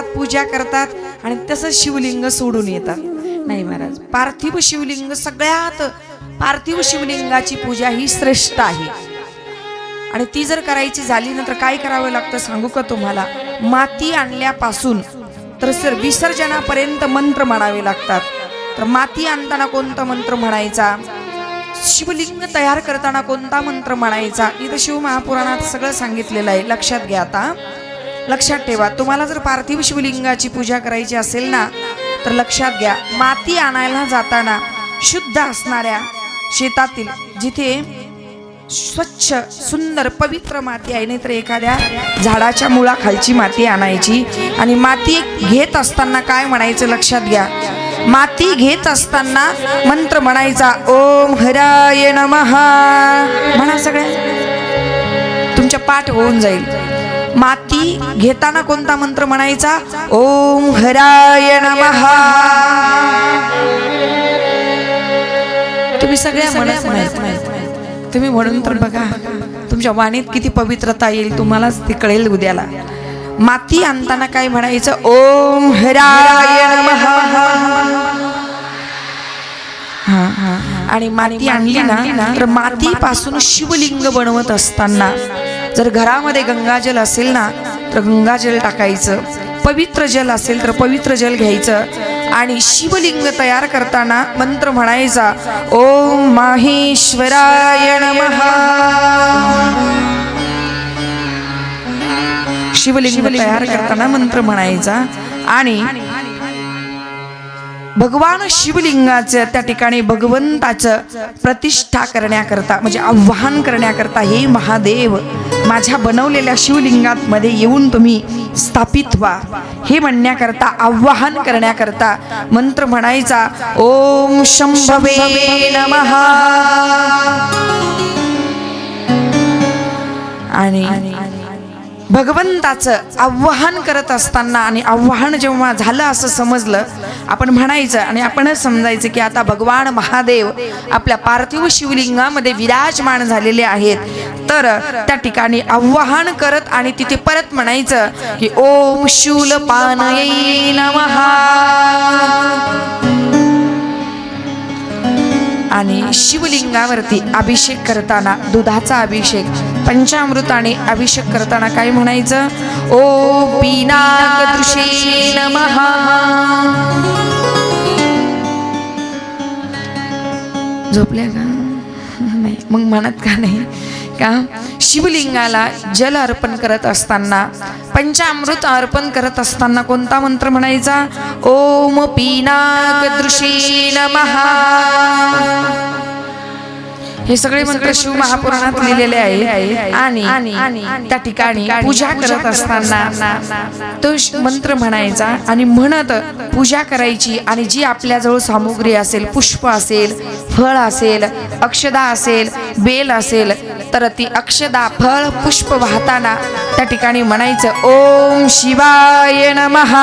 करतात पूजा करतात आणि तसंच शिवलिंग सोडून येतात. नाही महाराज पार्थिव शिवलिंग सगळ्यात पार्थिव शिवलिंगाची पूजा ही श्रेष्ठ आहे. आणि ती जर करायची झाली नंतर तर काय करावं लागतं सांगू का तुम्हाला? माती आणल्यापासून तर सर विसर्जनापर्यंत मंत्र म्हणावे लागतात. तर माती आणताना कोणता मंत्र म्हणायचा? शिवलिंग तयार करताना कोणता मंत्र म्हणायचा? इथं शिवमहापुराणात सगळं सांगितलेलं आहे. लक्षात घ्या आता. लक्षात ठेवा. तुम्हाला जर पार्थिव शिवलिंगाची पूजा करायची असेल ना तर लक्षात घ्या. माती आणायला जाताना शुद्ध असणाऱ्या शेतातील जिथे स्वच्छ सुंदर पवित्र माती आहे नाहीतर एखाद्या झाडाच्या मुळाखालची माती आणायची. आणि माती घेत असताना काय म्हणायचं लक्षात घ्या. माती घेत असताना मंत्र म्हणायचा ओम हराय नमहा म्हणा सगळ्या. तुमच्या पाठ होऊन जाईल. माती घेताना कोणता मंत्र म्हणायचा? ओम हराय तुम्ही सगळ्या म्हणत तुम्ही म्हणून तर बघा तुमच्या वाणीत किती पवित्रता येईल तुम्हालाच ते कळेल उद्याला. माती आणताना काय म्हणायचं? ओम हराय नमः. हा, हा. आणि माती आणली ना तर मातीपासून शिवलिंग बनवत असताना जर घरामध्ये गंगाजल असेल ना तर गंगाजल टाकायचं. पवित्र जल असेल तर पवित्र जल घ्यायचं. आणि शिवलिंग तयार करताना मंत्र म्हणायचा ओम माहेश्वराय नमः. शिवलिंग तयार करताना मंत्र म्हणायचा. आणि भगवान शिवलिंगाचं त्या ठिकाणी भगवंताचं प्रतिष्ठा करण्याकरता म्हणजे आव्हान करण्याकरता हे महादेव माझ्या बनवलेल्या शिवलिंगात मध्ये येऊन तुम्ही स्थापित व्हा. हे म्हणण्याकरता आव्हान करण्याकरता मंत्र म्हणायचा ओम शंभवे नमः. आणि भगवंताचं आव्हान करत असताना आणि आव्हान जेव्हा झालं असं समजलं आपण म्हणायचं आणि आपणच समजायचं की आता भगवान महादेव आपल्या पार्थिव शिवलिंगामध्ये विराजमान झालेले आहेत. तर त्या ठिकाणी आव्हान करत आणि तिथे परत म्हणायचं की ओम शूल पानये नमः. आणि शिवलिंगावरती अभिषेक करताना दुधाचा अभिषेक पंचामृताने अभिषेक करताना काय म्हणायचं? ओ पिनाकदृशे नमः. झोपल्या का? नाही मग म्हणत का नाही? का? शिवलिंगाला जल अर्पण करत असताना पंचामृत अर्पण करत असताना कोणता मंत्र म्हणायचा? ओम पिनाकदृशे नमः. हे सगळे मंत्र शिव महापुराणात लिहिलेले आहे आणि त्या ठिकाणी पूजा करत असताना तो मंत्र म्हणायचा आणि म्हणत पूजा करायची आणि जी आपल्याजवळ सामुग्री असेल पुष्प असेल फळ असेल अक्षदा असेल बेल असेल तर ती अक्षदा फळ पुष्प वाहताना त्या ठिकाणी म्हणायचं ओम शिवाय नमः.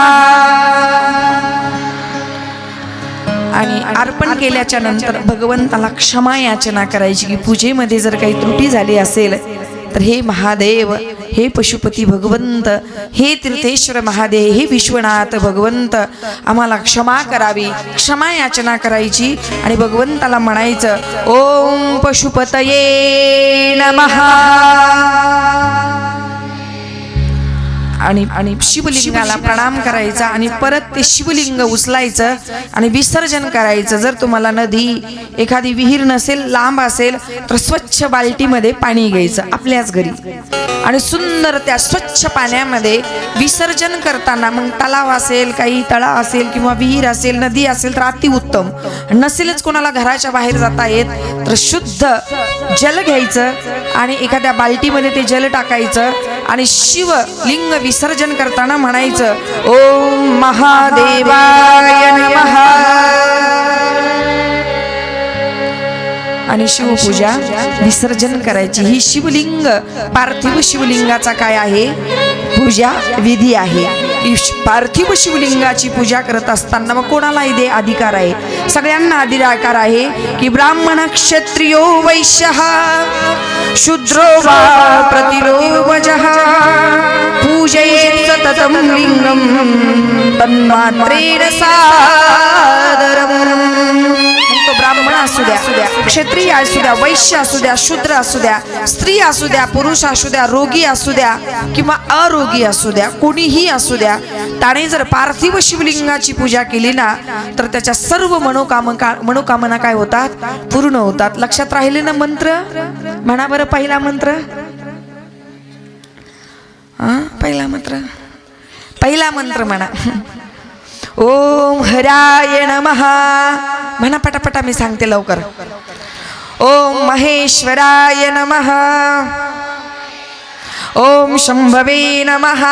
आणि अर्पण केल्याच्यानंतर भगवंताला क्षमा याचना करायची. की पूजेमध्ये जर काही त्रुटी झाली असेल तर हे महादेव हे पशुपती भगवंत हे तीर्थेश्वर महादेव हे विश्वनाथ भगवंत आम्हाला क्षमा करावी. क्षमा याचना करायची आणि भगवंताला म्हणायचं ओम पशुपतये नमः. आणि आणि शिवलिंगाला प्रणाम करायचा आणि परत ते शिवलिंग उचलायचं आणि विसर्जन करायचं. जर तुम्हाला नदी एखादी विहीर नसेल लांब असेल तर स्वच्छ बाल्टीमध्ये पाणी घ्यायचं आपल्याच घरी. आणि सुंदर त्या स्वच्छ पाण्यामध्ये विसर्जन करताना मग तलाव असेल काही तळा असेल किंवा विहीर असेल नदी असेल तर अतिउत्तम नसेलच कोणाला घराच्या बाहेर जाता येत तर शुद्ध जल घ्यायचं आणि एखाद्या बाल्टीमध्ये ते जल टाकायचं आणि शिवलिंग विसर्जन करताना म्हणायचं ओम महादेवाय नमः. आणि शिवपूजा विसर्जन करायची. ही शिवलिंग पार्थिव शिवलिंगाचा काय आहे? पूजा विधी आहे. पार्थिव शिवलिंगाची पूजा करत असताना मग कोणालाही दे अधिकार आहे? सगळ्यांना अधिकार आहे की ब्राह्मण क्षत्रियो वैश्य शूद्रो वा प्रतिरोवजः पूजये सततम लिंगम तन्मात्रेण सादरम्। तो ब्राह्मण असू द्या. क्षत्रिय असू द्या वैश्य असू द्या शूद्र असू द्या स्त्री असू द्या पुरुष असू द्या रोगी असू द्या किंवा अरोगी असू द्या कोणीही असू द्या त्याने जर पार्थिव शिवलिंगाची पूजा केली ना तर त्याच्या सर्व मनोकाम मनोकामना काय होतात? पूर्ण होतात. लक्षात राहिले ना मंत्र? म्हणा बरं पहिला मंत्र. हा? पहिला मंत्र. पहिला मंत्र म्हणा. ओम हराय नमः. म्हणा पटापटा मी सांगते लवकर. ओम महेश्वराय नमः. ओम शंभवे नमः.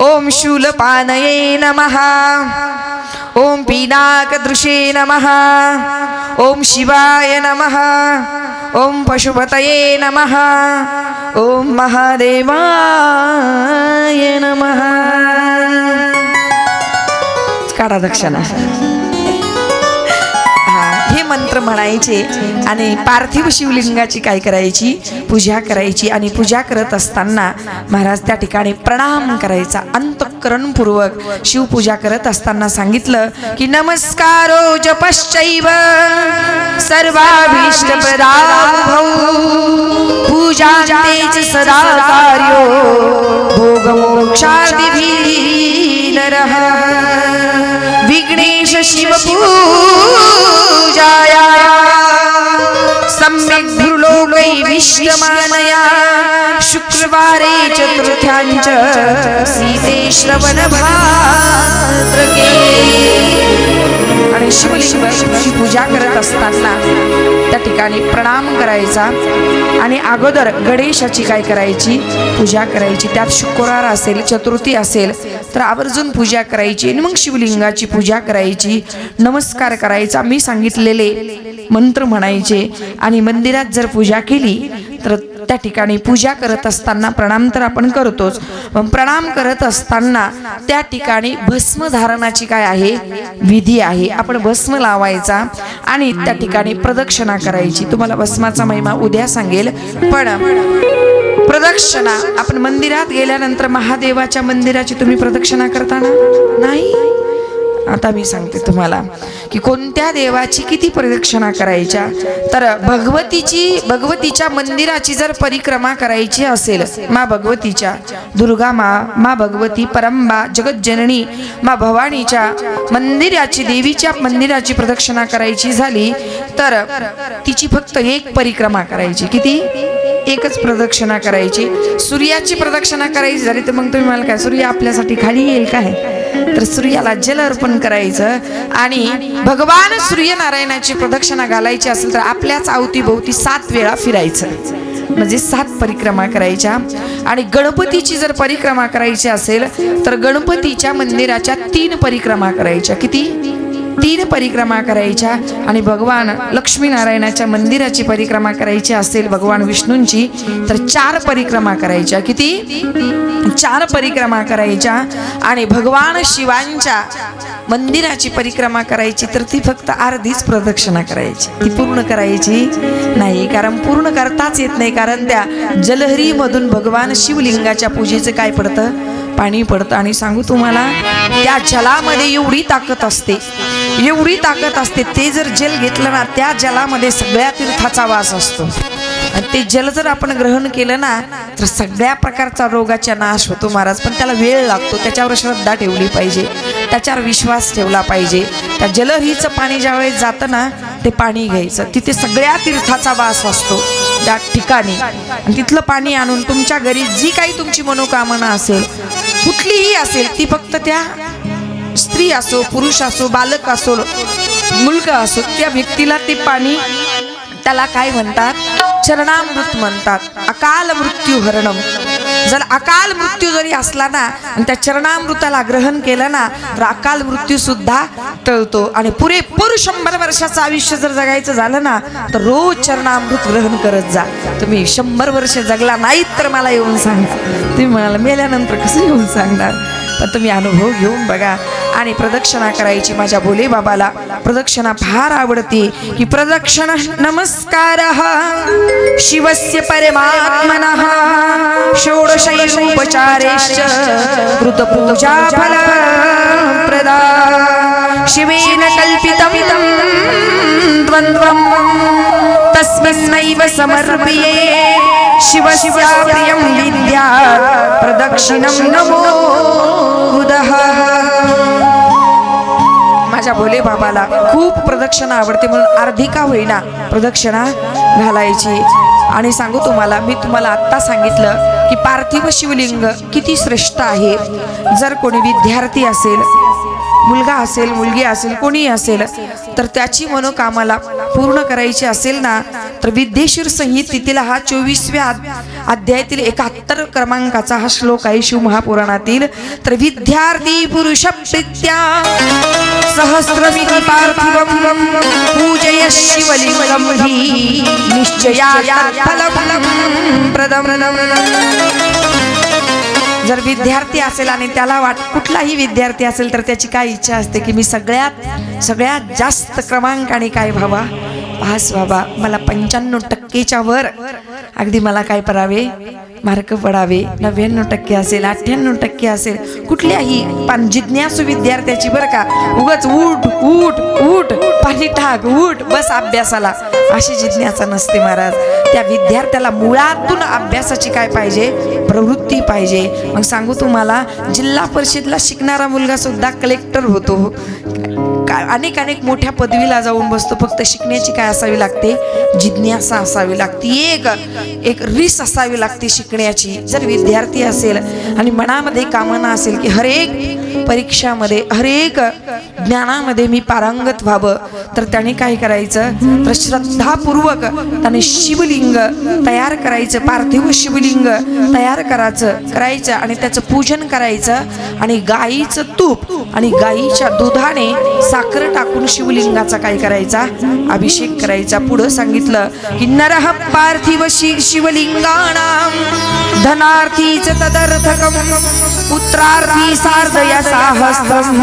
ओम शूलपानये नमः. ओम पिनाकदृशे नमः. ओम शिवाय नमः. ओम पशुपतये नमः. ओम महादेवाय नमः. काढा दक्षिणा. हा हे मंत्र म्हणायचे आणि पार्थिव शिवलिंगाची काय करायची? पूजा करायची आणि पूजा करत असताना महाराज त्या ठिकाणी प्रणाम करायचा. अंतकरणपूर्वक शिवपूजा करत असताना सांगितलं की नमस्कारो जपश्चैव सर्वाभीष्ट पूजा सदा कार्यो। भोगमोक्षादिभिः नरः। शिव पूजाया। सम्यक् भृलोकै विश्वमानया शुक्रवारे चतुर्थ्याञ्च सीते श्रवण भाद्रके। आणि शिवलिंगाची पूजा करत असताना त्या ठिकाणी प्रणाम करायचा आणि अगोदर गणेशाची काय करायची? पूजा करायची. त्यात शुक्रवार असेल चतुर्थी असेल तर आवर्जून पूजा करायची आणि मग शिवलिंगाची पूजा करायची नमस्कार करायचा मी सांगितलेले मंत्र म्हणायचे. आणि मंदिरात जर पूजा केली तर त्या ठिकाणी पूजा करत असताना प्रणाम तर आपण करतोच. पण प्रणाम करत असताना त्या ठिकाणी भस्म धारणाची काय आहे? विधी आहे. आपण भस्म लावायचा आणि त्या ठिकाणी प्रदक्षिणा करायची. तुम्हाला भस्माचा महिमा उद्या सांगेल. पण प्रदक्षिणा. आपण मंदिरात गेल्यानंतर महादेवाच्या मंदिराची तुम्ही प्रदक्षिणा करताना? नाही. आता मी सांगते तुम्हाला की कोणत्या देवाची किती प्रदक्षिणा करायच्या? तर भगवतीची भगवतीच्या मंदिराची जर परिक्रमा करायची असेल मा भगवतीच्या दुर्गा मा मा भगवती परंबा जगज्जननी मा भवानीच्या मंदिराची देवीच्या मंदिराची प्रदक्षिणा करायची झाली तर तिची फक्त एक परिक्रमा करायची. किती? एकच प्रदक्षिणा करायची. सूर्याची प्रदक्षिणा करायची झाली तर मग तुम्ही मला काय सूर्य आपल्यासाठी खाली येईल काय तर सूर्याला जल अर्पण करायचं आणि भगवान सूर्यनारायणाची प्रदक्षिणा घालायची असेल तर आपल्याच अवतीभोवती सात वेळा फिरायचं. म्हणजे सात परिक्रमा करायच्या. आणि गणपतीची जर परिक्रमा करायची असेल तर गणपतीच्या मंदिराच्या तीन परिक्रमा करायच्या. किती? तीन परिक्रमा करायच्या आणि भगवान लक्ष्मीनारायणाच्या मंदिराची परिक्रमा करायची असेल भगवान विष्णूंची तर चार परिक्रमा करायच्या. किती? चार परिक्रमा करायच्या आणि भगवान शिवांच्या मंदिराची परिक्रमा करायची तर ती फक्त अर्धीच प्रदक्षिणा करायची. ती पूर्ण करायची नाही कारण पूर्ण करताच येत नाही कारण त्या जलहरीमधून भगवान शिवलिंगाच्या पूजेचं काय पडतं? पाणी पडतं. आणि सांगू तुम्हाला त्या जलामध्ये एवढी ताकद असते. एवढी ताकद असते ते जर जल घेतलं ना त्या जलामध्ये सगळ्या तीर्थाचा वास असतो. आणि ते जल जर आपण ग्रहण केलं ना तर सगळ्या प्रकारचा रोगाचा नाश होतो महाराज. पण त्याला वेळ लागतो त्याच्यावर श्रद्धा ठेवली पाहिजे. त्याच्यावर विश्वास ठेवला पाहिजे. त्या जलहीचं पाणी ज्यावेळेस जातं ना ते पाणी घ्यायचं. तिथे सगळ्या तीर्थाचा वास असतो त्या ठिकाणी. आणि तिथलं पाणी आणून तुमच्या घरी जी काही तुमची मनोकामना असेल कुठलीही असेल ती फक्त त्या स्त्री असो पुरुष असो बालक असो मुलगा असो त्या व्यक्तीला ते पाणी त्याला काय म्हणतात? चरणामृत म्हणतात. अकाल मृत्यू हरणम. जर अकाल मृत्यू जरी असला ना आणि त्या चरणामृताला ग्रहण केलं ना तर अकाल मृत्यू सुद्धा टळतो. आणि पुरेपूर शंभर वर्षाचं आयुष्य जर जगायचं झालं ना तर रोज चरणामृत ग्रहण करत जा. तुम्ही शंभर वर्ष जगला नाहीत तर मला येऊन सांगा. तुम्ही म्हणाला मेल्यानंतर कसं येऊन सांगणार? पण तुम्ही अनुभव घेऊन बघा. आणि प्रदक्षिणा करायची माझ्या बोले बाबाला प्रदक्षिणा फार आवडते की प्रदक्षिण नमस्कार. शिवस्य परमात्मन. षोडशैरोपचारेश्च कृतपूजा फल प्रदा शिवेन कल्पितं द्वन्द्वं तस्मिन्नैव समर्पये शिवस्या प्रियं विद्या प्रदक्षिणं नमो बुधः। माझ्या भोले बाबाला खूप प्रदक्षिणा आवडते म्हणून अर्धी का होईना प्रदक्षिणा घालायची. आणि सांगू तुम्हाला मी तुम्हाला आत्ता सांगितलं की पार्थिव शिवलिंग किती श्रेष्ठ आहे. जर कोणी विद्यार्थी असेल मुलगा असेल मुलगी असेल कोणी असेल तर त्याची मनोकामाला पूर्ण करायची असेल ना तर विद्येश्वर संहितेतील हा चोवीसव्या अध्यायातील एकाहत्तर क्रमांकाचा हा श्लोक आहे शिव महापुराणातील. तर विद्यार्थी पुरुष प्रीत्या सहस्र पूजय शिवलिंगं हि निश्चया फलफलं जर विद्यार्थी असेल आणि त्याला वाट कुठलाही विद्यार्थी असेल तर त्याची काय इच्छा असते की मी सगळ्यात सगळ्यात जास्त क्रमांक आणि काय व्हावा? पास व्हावा. मला पंच्याण्णव टक्केच्या वर अगदी मला काय करावे मार्क पडावे. नव्याण्णव टक्के असेल अठ्ठ्याण्णव टक्के असेल कुठल्याही पण जिज्ञासू विद्यार्थ्याची बरं का उगच उठ उठ उठ पाणी टाक उठ बस अभ्यासाला. अशी जिज्ञासा नसते महाराज. त्या विद्यार्थ्याला मुळातून अभ्यासाची काय पाहिजे? प्रवृत्ती पाहिजे. मग सांगू तुम्हाला जिल्हा परिषदला शिकणारा मुलगा सुद्धा कलेक्टर होतो. का अनेक अनेक मोठ्या पदवीला जाऊन बसतो. फक्त शिकण्याची काय असावी लागते? जिज्ञासा असावी लागते. एक एक रिस असावी लागते शिकण्याची. जर विद्यार्थी असेल आणि मनामध्ये कामना असेल की हरेक परीक्षामध्ये हरेक ज्ञानामध्ये मी पारंगत व्हावं. तर त्याने काय करायचं? तर श्रद्धापूर्वक त्याने शिवलिंग तयार करायचं पार्थिव शिवलिंग तयार करायचं करायचं आणि त्याचं पूजन करायचं आणि गाईचं तूप आणि गाईच्या दुधाने साखर टाकून शिवलिंगाचा काय करायचा? अभिषेक करायचा. पुढं सांगितलं की नरह पार्थिव शि शिवलिंगाणाम धनार्थीच तदर्थकम पुत्रार्थी सार्धया साहस्रम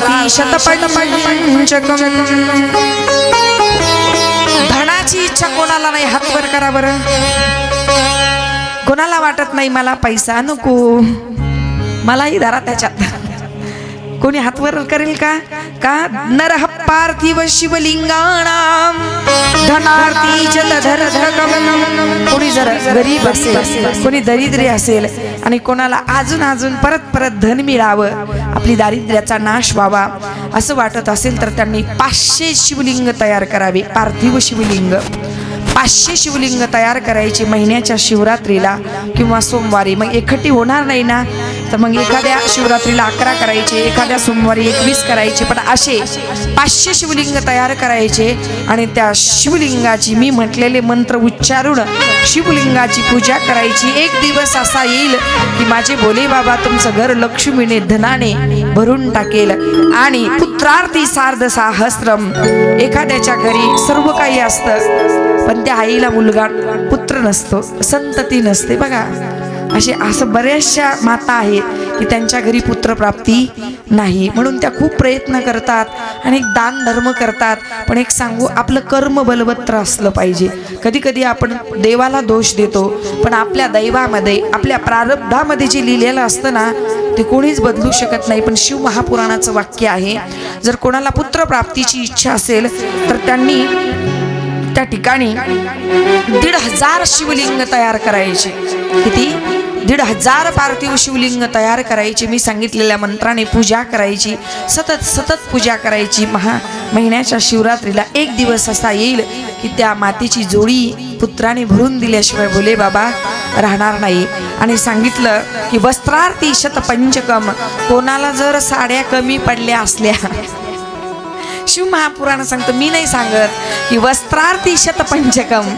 वस्त्रार्थी शतपंचकम धनाची इच्छा कोणाला नाही हात वर करा बरं. कोणाला वाटत नाही मला पैसा नको. मलाही धरा त्याच्यात. कोणी हातवर करेल का? का? नरह पार्थिव शिवलिंगाणाम धनार्थी जलधरधकम कोणी जर गरीब असेल कोणी दरिद्री असेल आणि कोणाला अजून अजून परत परत धन मिळावं आपली दारिद्र्याचा नाश व्हावा असं वाटत असेल तर त्यांनी पाचशे शिवलिंग तयार करावे. पार्थिव शिवलिंग. पाचशे शिवलिंग तयार करायची महिन्याच्या शिवरात्रीला किंवा सोमवारी. मग एकटी होणार नाही ना? तर मग एखाद्या शिवरात्रीला अकरा करायचे एखाद्या सोमवारी एकवीस करायचे पण असे पाचशे शिवलिंग तयार करायचे आणि त्या शिवलिंगाची मी म्हटलेले मंत्र उच्चारून शिवलिंगाची पूजा करायची. एक दिवस असा येईल की माझे भोले बाबा तुमचं घर लक्ष्मीने धनाने भरून टाकेल. आणि पुत्रार्थी सार्ध साहस्रम एखाद्याच्या घरी सर्व काही असतं पण त्या आईला मुलगा पुत्र नसतो संतती नसते बघा. असे असं बऱ्याचशा माता आहेत की त्यांच्या घरी पुत्रप्राप्ती नाही. म्हणून त्या खूप प्रयत्न करतात आणि एक दान धर्म करतात. पण एक सांगू आपलं कर्म बलवत्र असलं पाहिजे. कधी कधी आपण देवाला दोष देतो पण आपल्या दैवामध्ये आपल्या प्रारब्धामध्ये जे लिहिलेलं असतं ना ते कोणीच बदलू शकत नाही. पण शिव महापुराणाचं वाक्य आहे जर कोणाला पुत्रप्राप्तीची इच्छा असेल तर त्यांनी त्या ठिकाणी दीड हजार शिवलिंग तयार करायचे. किती? दीड हजार पार्थिव शिवलिंग तयार करायची. मी सांगितलेल्या मंत्राने पूजा करायची. सतत सतत पूजा करायची. महा महिन्याच्या शिवरात्रीला एक दिवस असा येईल की त्या मातेची जोडी पुत्राने भरून दिल्याशिवाय बोले बाबा राहणार नाही. आणि सांगितलं की वस्त्रार्थी शतपंचकम. कोणाला जर साड्या कमी पडल्या असल्या शिव महापुराण सांगतो. मी नाही सांगत की वस्त्रार्थी शतपंचकम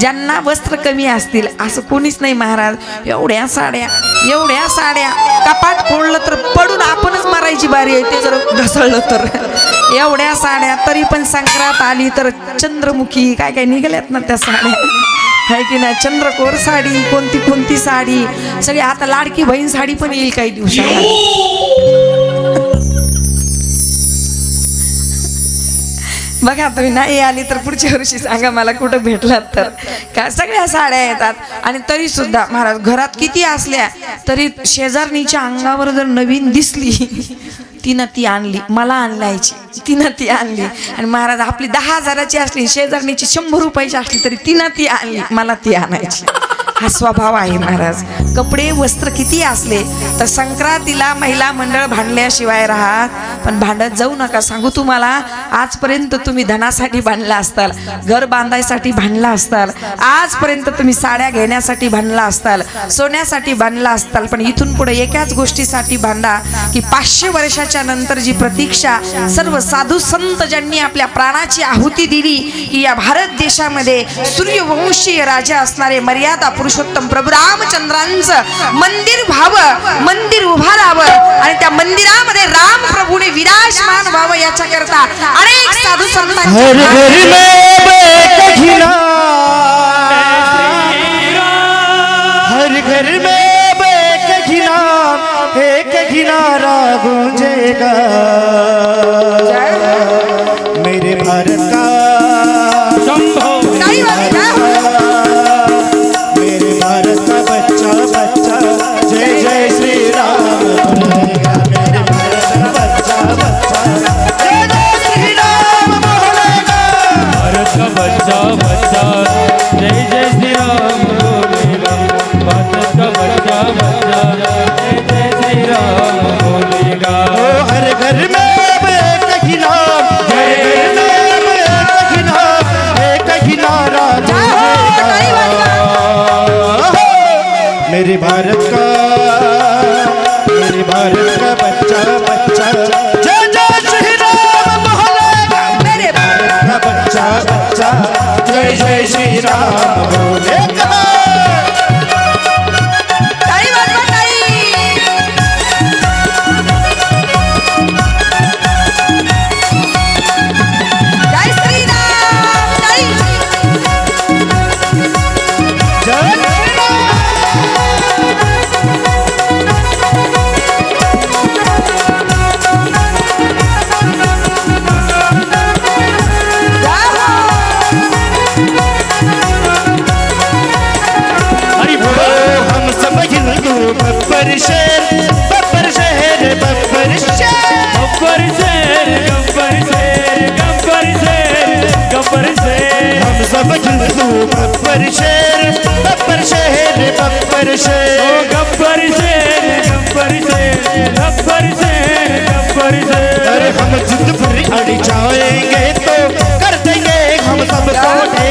ज्यांना वस्त्र कमी असतील असं कोणीच नाही महाराज. एवढ्या साड्या एवढ्या साड्या. कपाट फोडलं तर पडून आपणच मारायची बारी आहे ते जर घसळलं तर. एवढ्या साड्या तरी पण संक्रांत आली तर चंद्रमुखी काय काय निघाल्यात ना त्या साड्या. आहे की नाही? चंद्रकोर साडी कोणती कोणती साडी? सगळी आता लाडकी बहीण साडी पण येईल काही दिवसात. बघा तुम्ही नाही आली तर पुढच्या वर्षी सांगा मला कुठं भेटलात तर. का? सगळ्या साड्या येतात. आणि तरी सुद्धा महाराज घरात किती असल्या तरी शेजारणीच्या अंगावर जर नवीन दिसली तिनं ती आणली. मला आणलायची. तिनं ती आणली. आणि महाराज आपली दहा हजाराची असली शेजारणीची शंभर रुपयाची असली तरी तिनं ती आणली. मला ती आणायची. हा स्वभाव आहे महाराज. कपडे वस्त्र किती असले तर संक्रांतीला महिला मंडळ भांडल्याशिवाय राहत पण भांडत जाऊ नका. सांगू तुम्हाला आजपर्यंत तुम्ही धनासाठी भांडला असताल घर बांधायसाठी भांडला असताल आजपर्यंत तुम्ही साड्या घेण्यासाठी भांडला असताल सोन्यासाठी भांडला असताल पण इथून पुढे एकाच गोष्टीसाठी भांडा की पाचशे वर्षाच्या नंतर जी प्रतीक्षा सर्व साधू संत ज्यांनी आपल्या प्राणाची आहुती दिली की या भारत देशामध्ये सूर्यवंशीय राजा असणारे मर्यादा पुरुषोत्तम प्रभू रामचंद्रांचं मंदिर व्हावं मंदिर उभारावं राहावं आणि त्या मंदिरामध्ये राम प्रभूने विराजमान व्हावं याच्या करता अनेक साधू हर संतांच्या घर में बेट घिना हर घर में बेट घिना एक घिनारा गूंजेगा. Yeah. शेर। हम सब हिंदू बब्बर शेर बब्बर शेर बब्बर ओ शेर गब्बर शेर गब्बर शेर गब्बर शेर गब्बर शेर। अरे हम जिद पर अड़ जाएँगे तो कर देंगे हम सब ढेर